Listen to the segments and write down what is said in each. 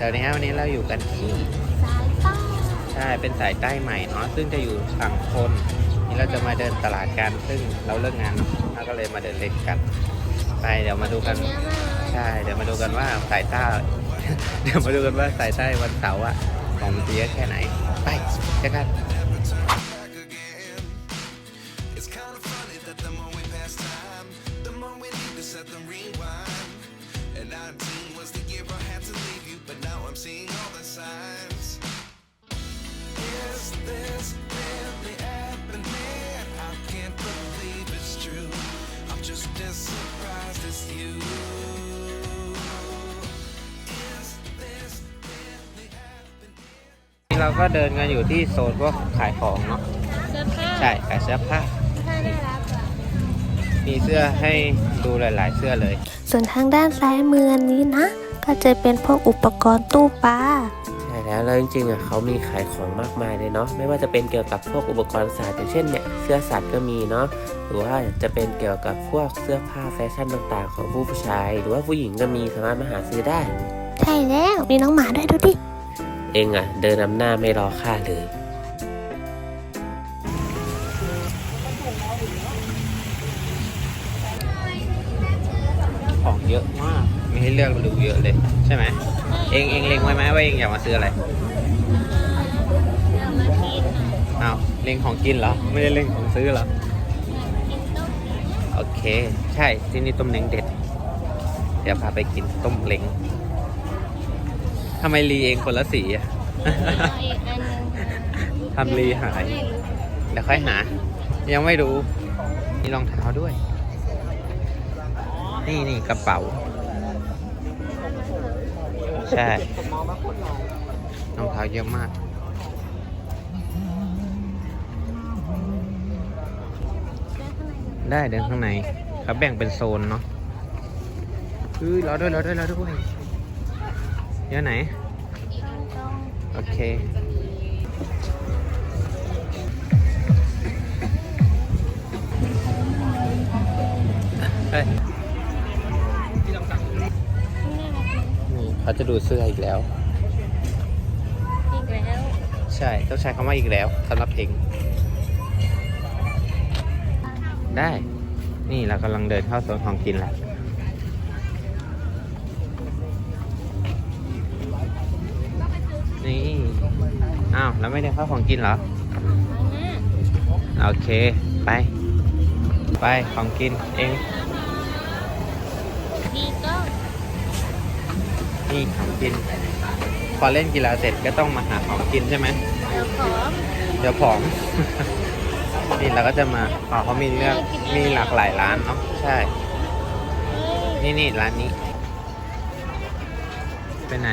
แต่วันนี้วันนี้เราอยู่กันที่สายป้าใช่เป็นสายใต้ใหม่เนาะซึ่งจะอยู่ฝั่งทนนี่เราจะมาเดินตลาดกันซึ่งเราเลิกงานเนอะเราก็เลยมาเดินเล่นกัน ไปเดี๋ยวมาดูกันเยอะมากเลยใช่เดี๋ยวมาดูกันว่าสายใต้ เดี๋ยวมาดูกันว่าสายใต้วันเสาร์อะของมันจะเยอะแค่ไหน ไปเจอกัน เราก็เดินกันอยู่ที่โซนพวกขายของเนาะเสื้อผ้าใช่ขายเสื้อผ้า ผ้าน่ารักอะมีเสื้อให้ดูหลาย ๆ เสื้อเลย ส่วนทางด้านซ้ายมือนี้นะ ก็จะเป็นพวกอุปกรณ์ตู้ปลา ใช่แล้วแล้วจริงๆอะเขามีขายของมากมายเลยเนาะไม่ว่าจะเป็นเกี่ยวกับพวกอุปกรณ์สัตว์อย่างเช่นเนี่ยเสื้อสัตว์ก็มีเนาะหรือว่าจะเป็นเกี่ยวกับพวกเสื้อผ้าแฟชั่นต่างๆ ของผู้ผู้ชาย หรือว่าผู้หญิงก็มีสามารถมาหาซื้อได้ ใช่แล้ว มีน้องหมาด้วยดูดิ เองอะ เดินนำหน้าไม่รอค่าเลย ของเยอะมาก มีให้เลือกดูเยอะเลย ใช่ไหม เองเองเล็งไว้ไหมว่าเองอยากมาซื้ออะไรเอามากินอะอ้าวเล็งของกินเหรอ ไม่ได้เล็งของซื้อเหรอกินต้มโอเค ใช่ ที่นี่ต้มเล้งเด็ด เดี๋ยวพาไปกินต้มเล้ง ทำไมรีเองคนละสีอะเอาอีกอันหนึงทำรีหายไม่รู้เดี๋ยวค่อยหา ยังไม่รู้ มีรองเท้าด้วย นี่นี่กระเป๋า ใช่รองเท้าเยอะมากได้เดินข้างในเขาแบ่งเป็นโซนเนาะเฮ้ยรอด้วยรอด้วยรอด้วย เยอะไหนอีกอันต้องโอเค เฮ้ยไม่น่ารักเลยนี่เขาจะดูเสื้ออีกแล้ว อีกแล้ว ใช่ ต้องใช้คำว่าอีกแล้วสำหรับเองได้ นี่เรากำลังเดินเข้าโซนของกินแล้ว นี่ อ้าว แล้วไม่ได้เข้าของกินเหรออันน่ะโอเค ไป ไปของกินเองดีก็นี่ของกิน พอเล่นกีฬาเสร็จก็ต้องมาหาของกินใช่ไหม เดี๋ยวขอเดี๋ยวผอม นี่เราก็จะมา อ๋อเขามีเลือก มีหลากหลายร้านเนาะ ใช่เอ้ยนี่นี่ร้านนี้ ไปไหน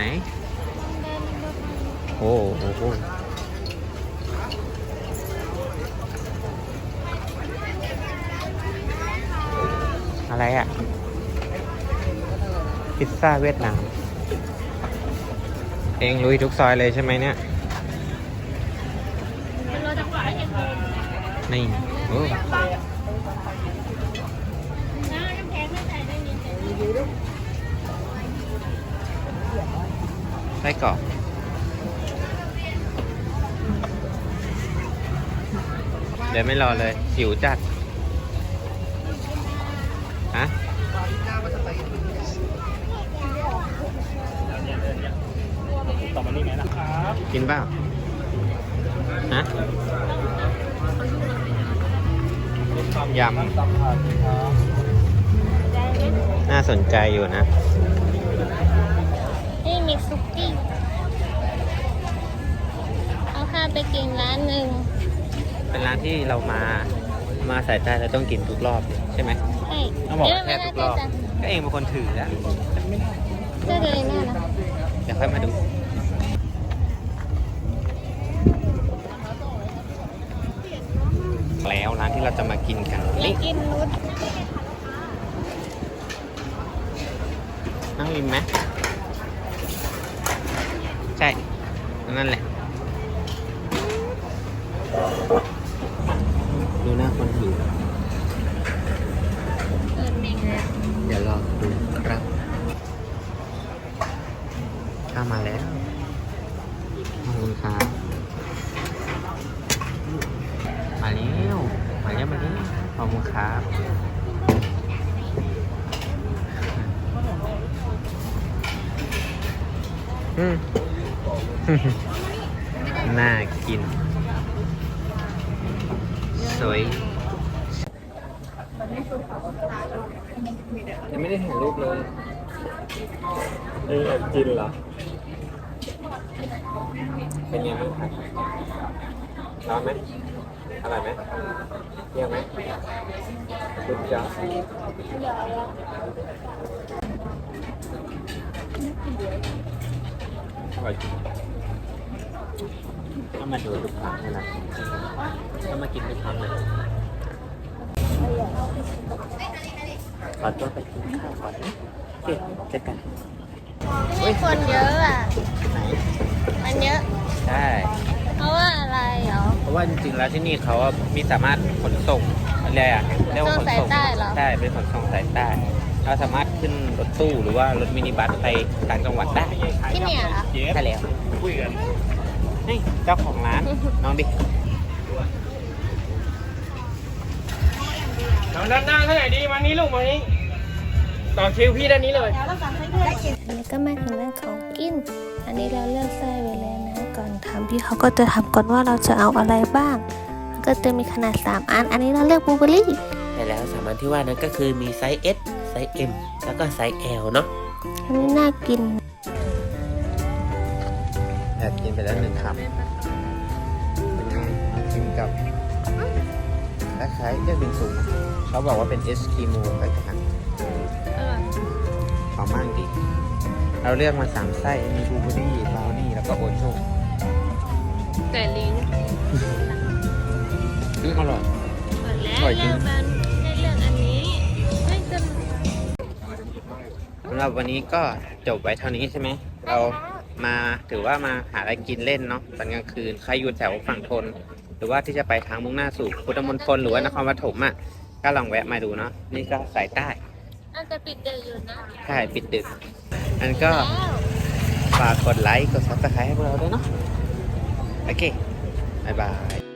โอ้โหอะไรอะ่ะ พิซซ่าเวียดนาม เองลุยทุกซอยเลยใช่ไหมเนี่ย นี่ โอ้น้ำน้ำแข็งได้ยินแต่ไส้กรอก ดี๋ยวไม่รอเลยหิวจัดฮะต่อมานี่ไงนะครับกินเปล่าฮะยำน่าสนใจอยู่นะนี่มีซุกี้เอาข้าไปกินร้านหนึ่ง เป็นร้านที่เรามามาสายใต้เราต้องกินทุกรอบเลยใช่ไหมใช่ต้องบอกเดี๋ยวแค่ไม่ทุน่ากรอบจะก็เองเป็นคนถืออะเสื้อเลยน่ารักเดี๋ยวค่อยมาดูแล้วร้านที่เราจะมากินกันไม่นี่กินนุชนั่งริมไหมใช่ นั่นแหละ ดูหน้าคนหิว เปิดเมงเลย เดี๋ยวรอดูครับ ท ข้ามาแล้ว ขอบคุณครับ มาเร็วมาเร็วมาเร็วข อบคุณครับอืมน่ากิน สวยยังไม่ได้ถ่ายรูปเลยเอ้ยกินเหรอเป็นไงบ้าง รับร้อนไหมอร่อยไหมเปรี้ยวไหมสุดยอดอร่อยจริงถ้ามาดูทุกครั้งเลยนะถ้ามากินทุกครั้งเลยขอตัวไปกินข้าวก่อนนะโอเคเจอกันที่นี่คนเยอะอะไหนมันเยอะ ใช่ ว่าจริงๆแล้วที่นี่เขาอะมีสามารถขนส่งอะไรอะเรียกว่าขนส่งขนส่งสายใต้เหรอ ใช่เป็นขนส่งสายใต้เราสามารถขึ้นรถตู้หรือว่ารถมินิบัสไปต่างจังหวัดได้ที่เนี่ยเหรอใช่แล้วคุยกันนี่เจ้าของร้านน้องดิทางด้านหน้าเท่าไหร่ดีมานี้ลูกมานี้ ต่อคิวพี่ด้านนี้เลยอันนี้ก็มาถึงเรื่องของกิน อันนี้เราเลือกไส้ไว้แล้วนะ ก่อนทำพี่เขาก็จะทำก่อนว่าเราจะเอาอะไรบ้าง ก็จะมีขนาด 3 อัน อันนี้เราเลือกบลูเบอร์รี่ใช่แล้วสามอันที่ว่านั้นก็คือมีไซส์ S ไซส์ M แล้วก็ไซส์ L เนาะ อันนี้น่ากินแอบกินไปแล้วหนึ่งคำเป็นไงกินกับคล้ายๆเรียกบิงซูนะเขาบอกว่าเป็นเอสกิโมไปทางอร่อยหอ มมากดีเราเลือกมาสามไส้ มีบลูเบอร์รี่บราวนี่แล้วก็โอโจ้แต่ลิ้นอืมอร่อยหมดแล้วอร่อยจริงเลือกมันให้เลือกอันนี้ไม่จะสำหรับวันนี้ก็จบไว้เท่านี้ใช่ไหม เรามาถือว่ามาหาอะไรกินเล่นเนาะตอนกลางคืน ใครอยู่แถวฝั่งทน หรือว่าที่จะไปทางมุ่งหน้าสู่พุทธมณฑลหรือว่านครปฐมอะ ก็ลองแวะมาดูเนาะ นี่ก็สายใต้น่า จะปิดดึกอยู่นะใช่ปิดดึก อันก็ฝากกดไลค์ กดซับสไครต์ให้พวกเราด้วยเนาะ โอเค บ๊ายบาย